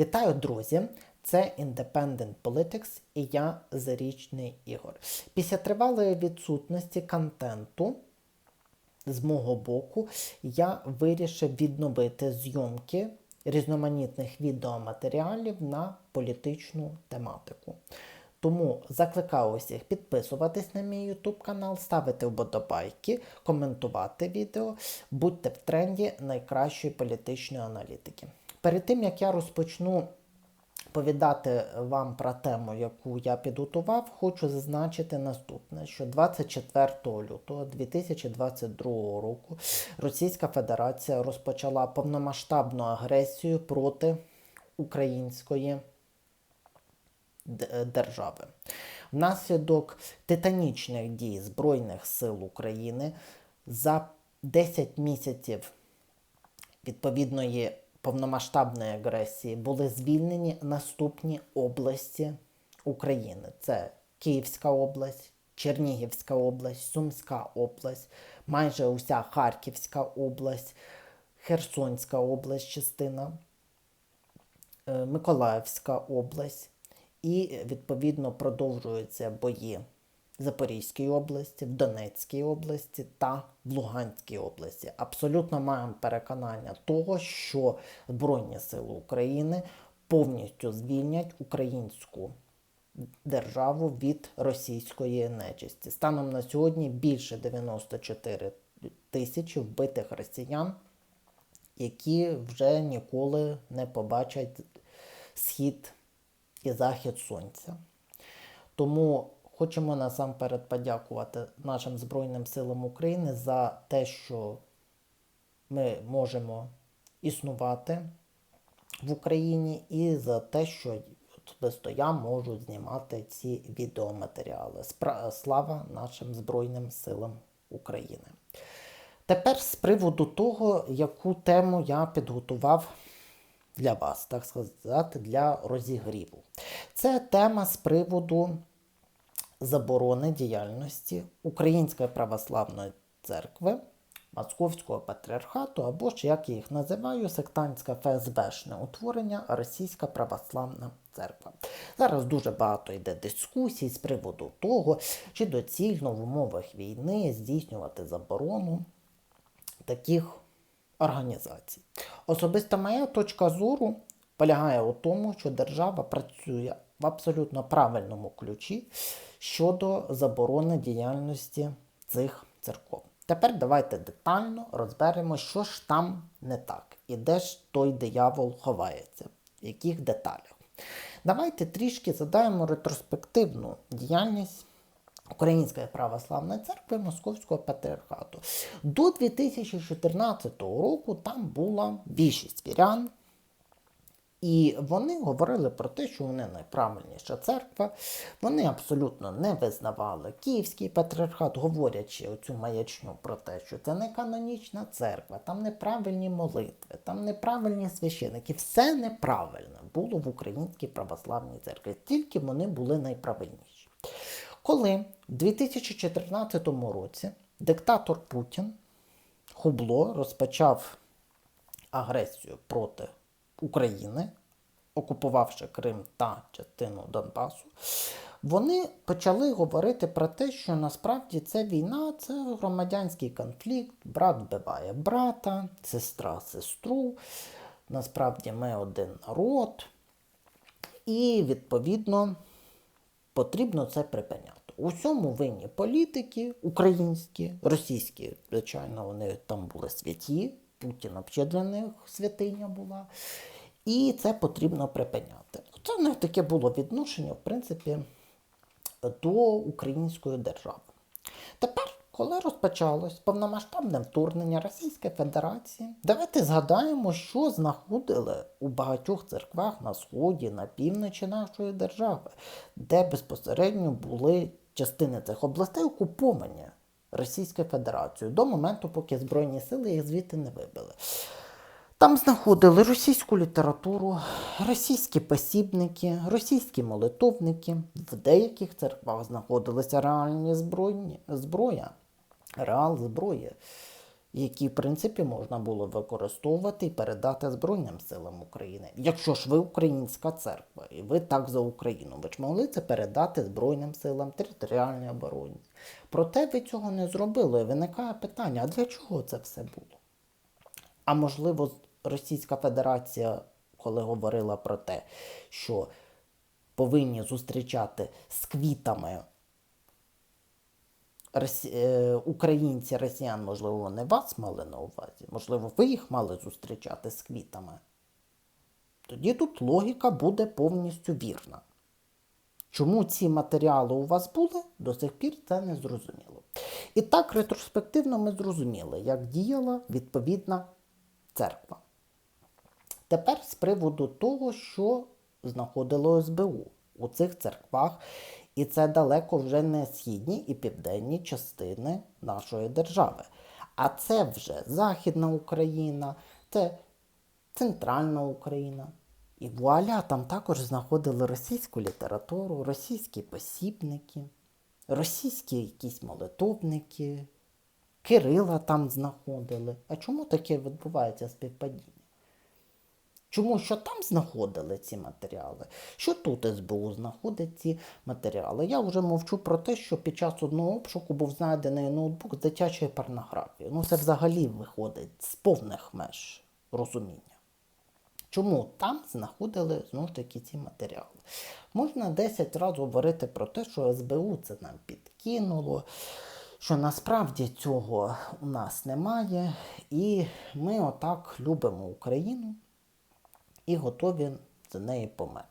Вітаю, друзі! Це Independent Politics і я Зарічний Ігор. Після тривалої відсутності контенту з мого боку я вирішив відновити зйомки різноманітних відеоматеріалів на політичну тематику. Тому закликаю усіх підписуватись на мій YouTube канал, ставити вподобайки, коментувати відео, будьте в тренді найкращої політичної аналітики. Перед тим як я розпочну повідати вам про тему, яку я підготував, хочу зазначити наступне: що 24 лютого 2022 року Російська Федерація розпочала повномасштабну агресію проти української держави. Внаслідок титанічних дій Збройних сил України за 10 місяців відповідної повномасштабної агресії були звільнені наступні області України: це Київська область, Чернігівська область, Сумська область, майже уся Харківська область, Херсонська область, частина, е, Миколаївська область. І відповідно продовжуються бої Запорізькій області, в Донецькій області та в Луганській області. Абсолютно маємо переконання того, що Збройні Сили України повністю звільнять українську державу від російської нечисті. Станом на сьогодні більше 94 тисячі вбитих росіян, які вже ніколи не побачать схід і захід сонця. Тому хочемо насамперед подякувати нашим Збройним силам України за те, що ми можемо існувати в Україні, і за те, що особисто я можу знімати ці відеоматеріали. Слава нашим Збройним силам України. Тепер з приводу того, яку тему я підготував для вас, так сказати, для розігріву. Це тема з приводу заборони діяльності Української православної церкви, Московського патріархату, або ж, як я їх називаю, сектантське ФСБшне утворення Російська православна церква. Зараз дуже багато йде дискусій з приводу того, чи доцільно в умовах війни здійснювати заборону таких організацій. Особисто моя точка зору полягає у тому, що держава працює в абсолютно правильному ключі щодо заборони діяльності цих церков. Тепер давайте детально розберемо, що ж там не так і де ж той диявол ховається, в яких деталях. Давайте трішки задаємо ретроспективну діяльність Української православної церкви Московського патріархату. До 2014 року там була більшість вірян, і вони говорили про те, що вони найправильніша церква. Вони абсолютно не визнавали Київський патріархат, говорячи оцю маячню про те, що це не канонічна церква, там неправильні молитви, там неправильні священики. Все неправильно було в Українській православній церкві, тільки вони були найправильніші. Коли в 2014 році диктатор Путін Хубло розпочав агресію проти України, окупувавши Крим та частину Донбасу, вони почали говорити про те, що насправді це війна, це громадянський конфлікт, брат вбиває брата, сестра сестру. Насправді ми один народ. І відповідно потрібно це припиняти. У цьому винні політики українські, російські, звичайно, вони там були святі, Путін взагалі для них святиня була. І це потрібно припиняти. Це в них таке було відношення, в принципі, до української держави. Тепер, коли розпочалось повномасштабне вторгнення Російської Федерації, давайте згадаємо, що знаходили у багатьох церквах на сході, на півночі нашої держави, де безпосередньо були частини цих областей окуповані Російською Федерацією до моменту, поки Збройні сили їх звідти не вибили. Там знаходили російську літературу, російські посібники, російські молитовники. В деяких церквах знаходилися реальні збройні, зброя, реал зброї. які, в принципі, можна було використовувати і передати Збройним силам України. Якщо ж ви українська церква, і ви так за Україну, ви ж могли це передати Збройним силам, територіальній обороні. Проте ви цього не зробили. І виникає питання: а для чого це все було? А можливо, Російська Федерація, коли говорила про те, що повинні зустрічати з квітами е, українці, росіян, можливо, вони вас мали на увазі, можливо, ви їх мали зустрічати з квітами. Тоді тут логіка буде повністю вірна. Чому ці матеріали у вас були, до сих пір це не зрозуміло. І так, ретроспективно ми зрозуміли, як діяла відповідна церква. Тепер з приводу того, що знаходило СБУ у цих церквах, і це далеко вже не східні і південні частини нашої держави. А це вже Західна Україна, це Центральна Україна. І вуаля, там також знаходили російську літературу, російські посібники, російські якісь молитовники, Кирила там знаходили. А чому таке відбувається співпадіння? Чому що там знаходили ці матеріали? Що тут СБУ знаходить ці матеріали? Я вже мовчу про те, що під час одного обшуку був знайдений ноутбук з дитячою порнографією. Ну це взагалі виходить з повних меж розуміння. Чому там знаходили знову ж таки ці матеріали? Можна 10 разів говорити про те, що СБУ це нам підкинуло, що насправді цього у нас немає, і ми отак любимо Україну і готові за неї померти.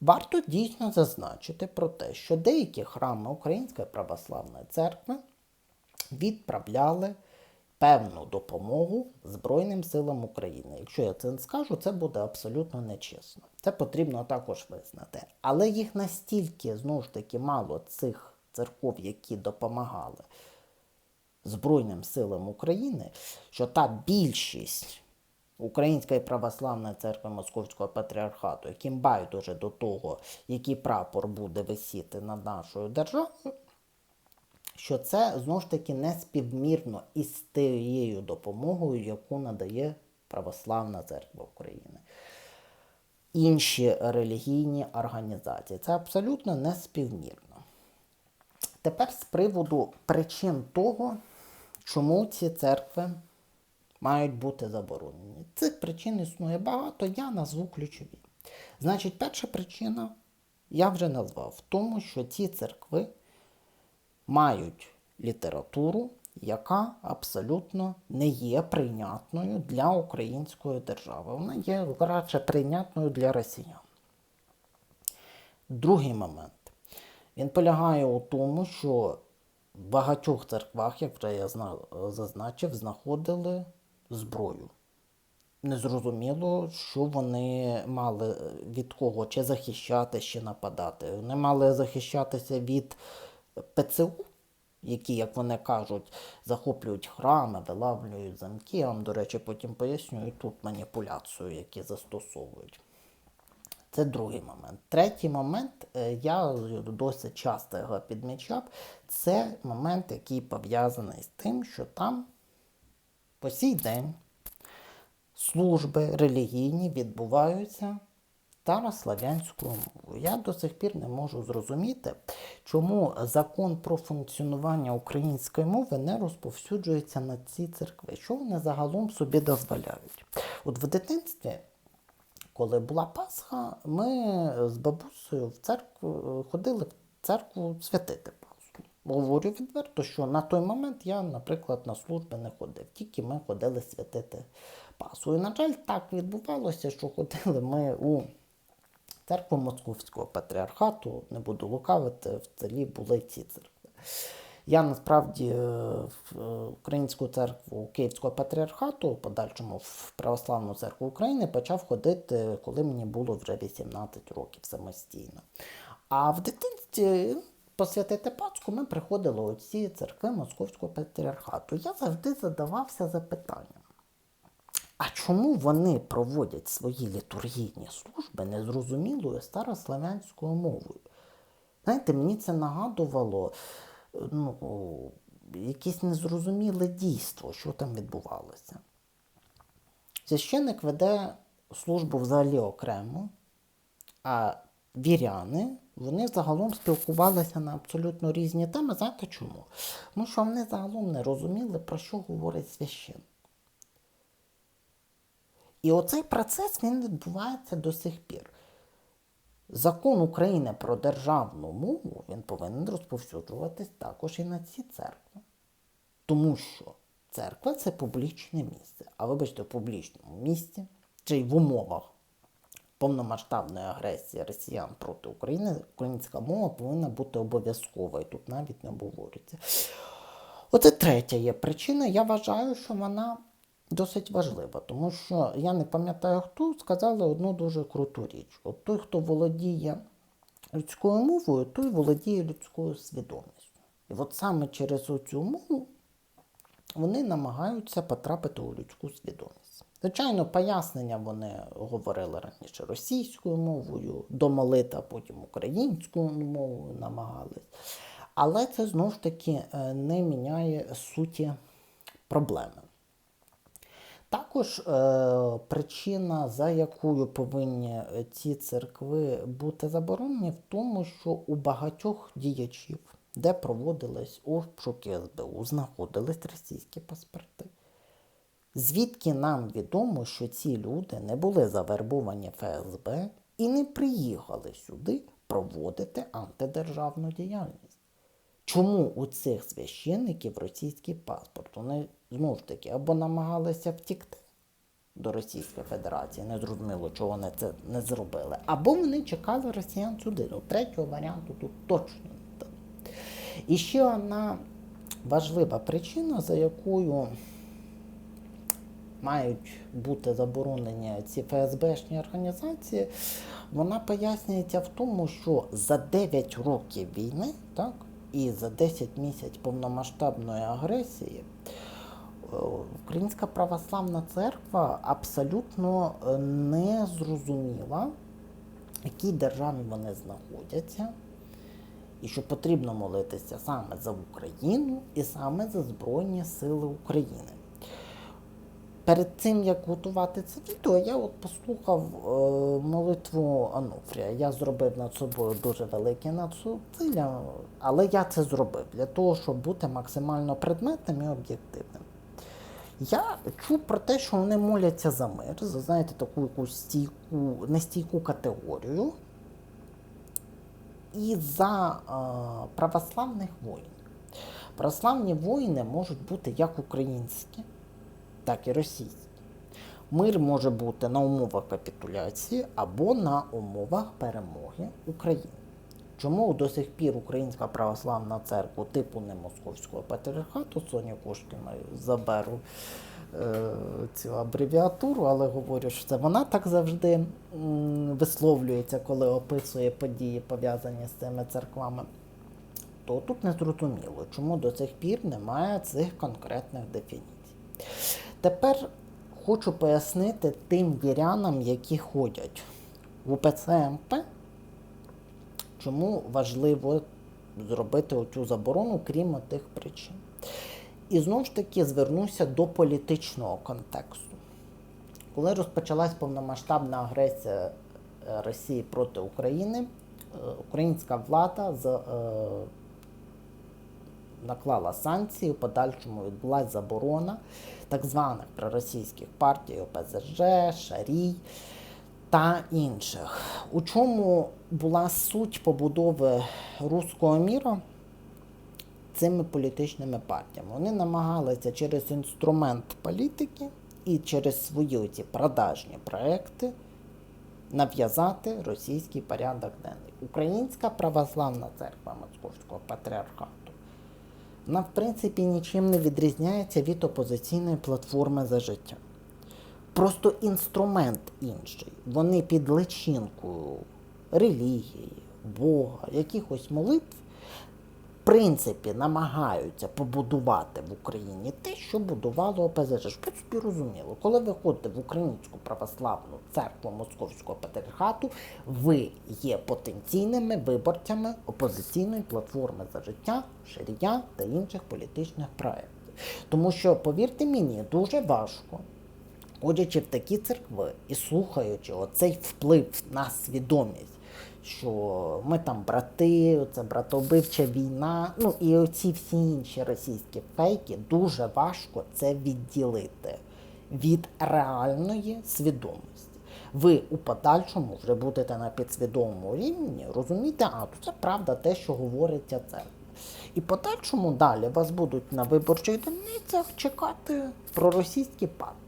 Варто дійсно зазначити про те, що деякі храми Української православної церкви відправляли певну допомогу Збройним силам України. Якщо я це не скажу, це буде абсолютно нечесно. Це потрібно також визнати. Але їх настільки знову ж таки мало цих церков, які допомагали Збройним силам України, що та більшість Української православної церкви Московського патріархату, яким байдуже до того, який прапор буде висіти над нашою державою, що це знову ж таки не співмірно із тією допомогою, яку надає Православна церква України. Інші релігійні організації. Це абсолютно не співмірно. Тепер з приводу причин того, чому ці церкви мають бути заборонені. Цих причин існує багато, я назву ключові. Значить, перша причина я вже назвав в тому, що ці церкви мають літературу, яка абсолютно не є прийнятною для української держави. Вона є радше прийнятною для росіян. Другий момент. Він полягає у тому, що в багатьох церквах, як вже я зазначив, знаходили зброю. Незрозуміло, що вони мали від кого чи захищати, чи нападати. Вони мали захищатися від ПЦУ, які, як вони кажуть, захоплюють храми, вилавлюють замки. Я вам, до речі, потім поясню і тут маніпуляцію, які застосовують. Це другий момент. Третій момент, е, я досить часто його підмічав, це момент, який пов'язаний з тим, що там по сій день служби релігійні відбуваються старослав'янською мовою. Я до сих пір не можу зрозуміти, чому закон про функціонування української мови не розповсюджується на ці церкви. Що вони загалом собі дозволяють? От в дитинстві. Коли була Пасха, ми з бабусею в церкву ходили в церкву святити Пасху. Говорю відверто, що на той момент я, наприклад, на служби не ходив, тільки ми ходили святити Пасху. І, на жаль, так відбувалося, що ходили ми у церкву Московського патріархату, не буду лукавити, в селі були ці церкви. Я насправді в Українську церкву Київського патріархату, подальшому в Православну церкву України, почав ходити, коли мені було вже 18 років самостійно. А в дитинстві посвятити Пасху ми приходили у ці церкви Московського патріархату. Я завжди задавався запитанням. А чому вони проводять свої літургійні служби незрозумілою старославянською мовою? Знаєте, мені це нагадувало ну, якесь незрозуміле дійство, що там відбувалося. Священник веде службу взагалі окремо, а віряни вони загалом спілкувалися на абсолютно різні теми. Знаєте чому? Тому що вони загалом не розуміли, про що говорить священник. І оцей процес він відбувається до сих пір. Закон України про державну мову він повинен розповсюджуватись також і на ці церкви. Тому що церква це публічне місце. А вибачте, в публічному місці, чи й в умовах повномасштабної агресії росіян проти України, українська мова повинна бути обов'язковою. Тут навіть не обговорюється. Оце третя є причина. Я вважаю, що вона досить важлива, тому що я не пам'ятаю хто сказали одну дуже круту річ. От той, хто володіє людською мовою, той володіє людською свідомістю. І от саме через цю мову вони намагаються потрапити у людську свідомість. Звичайно, пояснення вони говорили раніше російською мовою, до молитва, потім українською мовою намагались. Але це знову ж таки е, не міняє суті проблеми. Також е, причина, за якою повинні е, ці церкви бути заборонені, в тому, що у багатьох діячів, де проводились обшуки СБУ, знаходились російські паспорти. Звідки нам відомо, що ці люди не були завербовані ФСБ і не приїхали сюди проводити антидержавну діяльність? Чому у цих священників російський паспорт? Вони знову ж таки або намагалися втікти до Російської Федерації, не зрозуміло, чого вони це не зробили, або вони чекали росіян сюди. Ну, третього варіанту тут точно не було. І ще одна важлива причина, за якою мають бути заборонені ці ФСБшні організації, вона пояснюється в тому, що за 9 років війни, так, і за 10 місяць повномасштабної агресії е, Українська православна церква абсолютно е, не зрозуміла, в якій державі вони знаходяться, і що потрібно молитися саме за Україну і саме за Збройні Сили України. Перед тим, як готувати це відео, я от послухав е, молитву Ануфрія. Я зробив над собою дуже великі надсуцілля, але я це зробив для того, щоб бути максимально предметним і об'єктивним. Я чув про те, що вони моляться за мир, за знаєте, таку якусь стійку, нестійку категорію і за е, православних воїнів. Православні воїни можуть бути як українські, так і російські. Мир може бути на умовах капітуляції або на умовах перемоги України. Чому до сих пір Українська православна церква типу не московського патріархату, Соня Кошкіна заберу е, цю абревіатуру, але говорю, що це вона так завжди м, висловлюється, коли описує події, пов'язані з цими церквами, то тут не зрозуміло, чому до сих пір немає цих конкретних дефініцій. Тепер хочу пояснити тим вірянам, які ходять в УПЦ МП, чому важливо зробити оцю заборону, крім тих причин. І знову ж таки звернуся до політичного контексту. Коли розпочалась повномасштабна агресія е, Росії проти України, е, українська влада з, е, наклала санкції, у подальшому відбулася заборона так званих проросійських партій ОПЗЖ, Шарій та інших. У чому була суть побудови руського міра цими політичними партіями? Вони намагалися через інструмент політики і через свої ці продажні проекти нав'язати російський порядок денний. Українська православна церква Московського патріархату вона, в принципі, нічим не відрізняється від опозиційної платформи за життя. Просто інструмент інший. Вони під личинкою релігії, Бога, якихось молитв принципі намагаються побудувати в Україні те, що будувало ОПЗЖ. Щоб собі розуміло, коли ви ходите в Українську православну церкву Московського патріархату, ви є потенційними виборцями опозиційної платформи за життя, ширія та інших політичних проєктів. Тому що, повірте мені, дуже важко ходячи в такі церкви і слухаючи оцей вплив на свідомість, що ми там брати, це братовбивча війна, ну і оці всі інші російські фейки, дуже важко це відділити від реальної свідомості. Ви у подальшому вже будете на підсвідомому рівні розуміти, а то це правда те, що говориться церква. І подальшому далі вас будуть на виборчих дільницях чекати проросійські партії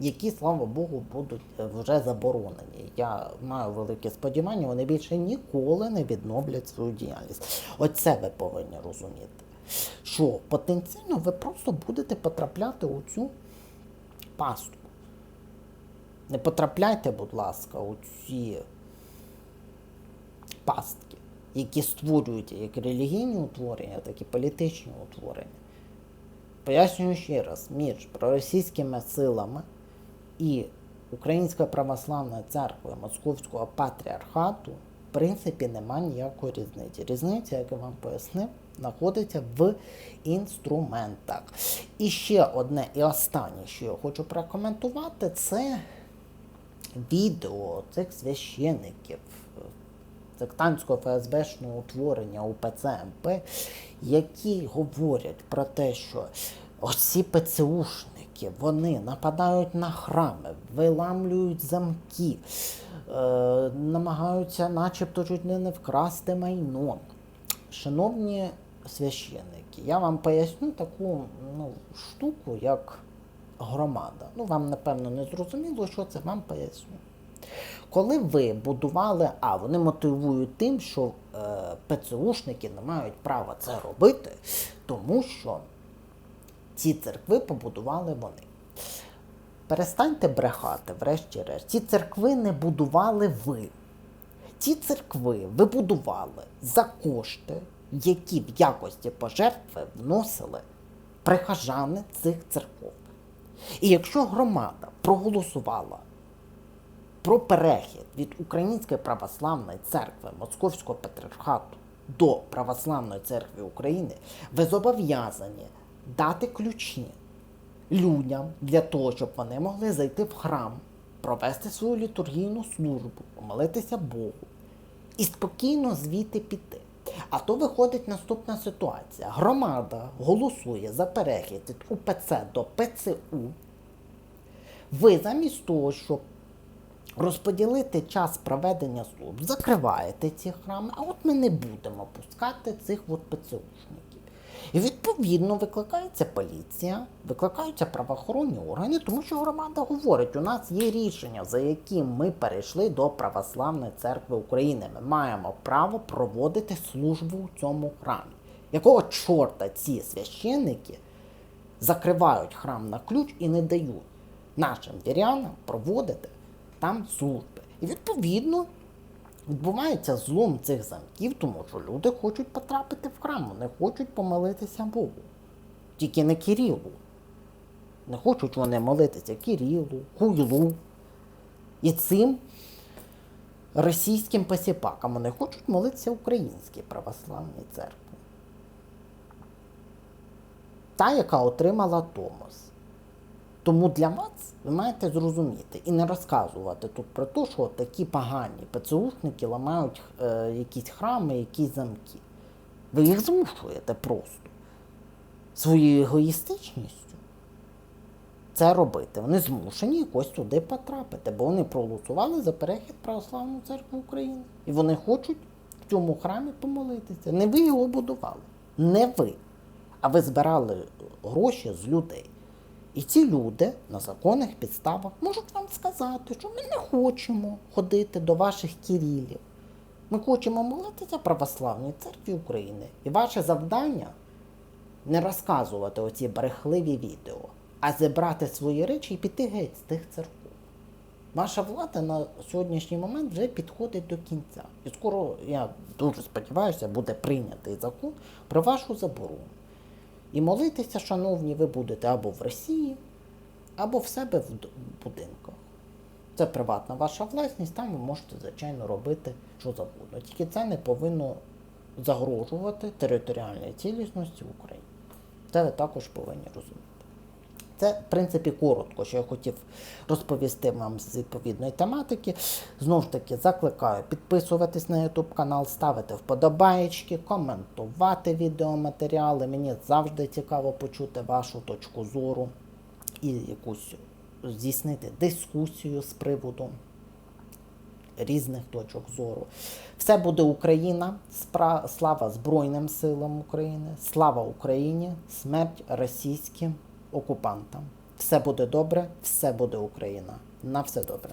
які, слава Богу, будуть е, вже заборонені. Я маю велике сподівання, вони більше ніколи не відновлять свою діяльність. Оце ви повинні розуміти. Що потенційно ви просто будете потрапляти у цю пастку. Не потрапляйте, будь ласка, у ці пастки, які створюють як релігійні утворення, так і політичні утворення. Пояснюю ще раз, між проросійськими силами і Української православної церкви Московського патріархату, в принципі, немає ніякої різниці. Різниця, як я вам пояснив, знаходиться в інструментах. І ще одне і останнє, що я хочу прокоментувати, це відео цих священиків сектантського ФСБшного утворення УПЦ МП, які говорять про те, що оці ПЦУшники, вони нападають на храми, виламлюють замки, е, намагаються начебто чуть не не вкрасти майно. Шановні священники, я вам поясню таку ну, штуку, як громада. Ну, вам, напевно, не зрозуміло, що це вам поясню. Коли ви будували, а вони мотивують тим, що е, ПЦУшники не мають права це робити, тому що ці церкви побудували вони. Перестаньте брехати, врешті-решт. Ці церкви не будували ви. Ці церкви ви будували за кошти, які в якості пожертви вносили прихожани цих церков. І якщо громада проголосувала про перехід від Української православної церкви Московського патріархату до Православної церкви України, ви зобов'язані дати ключі людям для того, щоб вони могли зайти в храм, провести свою літургійну службу, помолитися Богу і спокійно звідти піти. А то виходить наступна ситуація. Громада голосує за перехід від УПЦ до ПЦУ. Ви замість того, щоб розподілити час проведення служб, закриваєте ці храми, а от ми не будемо пускати цих от ПЦУшників. І відповідно викликається поліція, викликаються правоохоронні органи, тому що громада говорить, у нас є рішення, за яким ми перейшли до Православної церкви України. Ми маємо право проводити службу у цьому храмі. Якого чорта ці священники закривають храм на ключ і не дають нашим вірянам проводити там служби. І відповідно відбувається злом цих замків, тому що люди хочуть потрапити в храм, вони хочуть помолитися Богу. Тільки не Кирилу. Не хочуть вони молитися Кирилу, Хуйлу. І цим російським посіпакам вони хочуть молитися українській православній церкві. Та, яка отримала Томос. Тому для вас ви маєте зрозуміти і не розказувати тут про те, що такі погані ПЦУшники ламають е, якісь храми, якісь замки. Ви їх змушуєте просто своєю егоїстичністю це робити. Вони змушені якось туди потрапити, бо вони проголосували за перехід Православної церкви України. І вони хочуть в цьому храмі помолитися. Не ви його будували, не ви. А ви збирали гроші з людей. І ці люди на законних підставах можуть вам сказати, що ми не хочемо ходити до ваших кірілів. Ми хочемо молитися православній церкві України. І ваше завдання не розказувати оці брехливі відео, а зібрати свої речі і піти геть з тих церков. Ваша влада на сьогоднішній момент вже підходить до кінця. І скоро, я дуже сподіваюся, буде прийнятий закон про вашу заборону. І молитися, шановні, ви будете або в Росії, або в себе в будинках. Це приватна ваша власність, там ви можете, звичайно, робити що завгодно. Тільки це не повинно загрожувати територіальній цілісності України. Це ви також повинні розуміти. Це, в принципі, коротко, що я хотів розповісти вам з відповідної тематики. Знову ж таки, закликаю підписуватись на YouTube канал, ставити вподобаєчки, коментувати відеоматеріали. Мені завжди цікаво почути вашу точку зору і якусь здійснити дискусію з приводу різних точок зору. Все буде Україна, слава Збройним силам України, слава Україні, смерть російським окупантам. Все буде добре, все буде Україна. На все добре.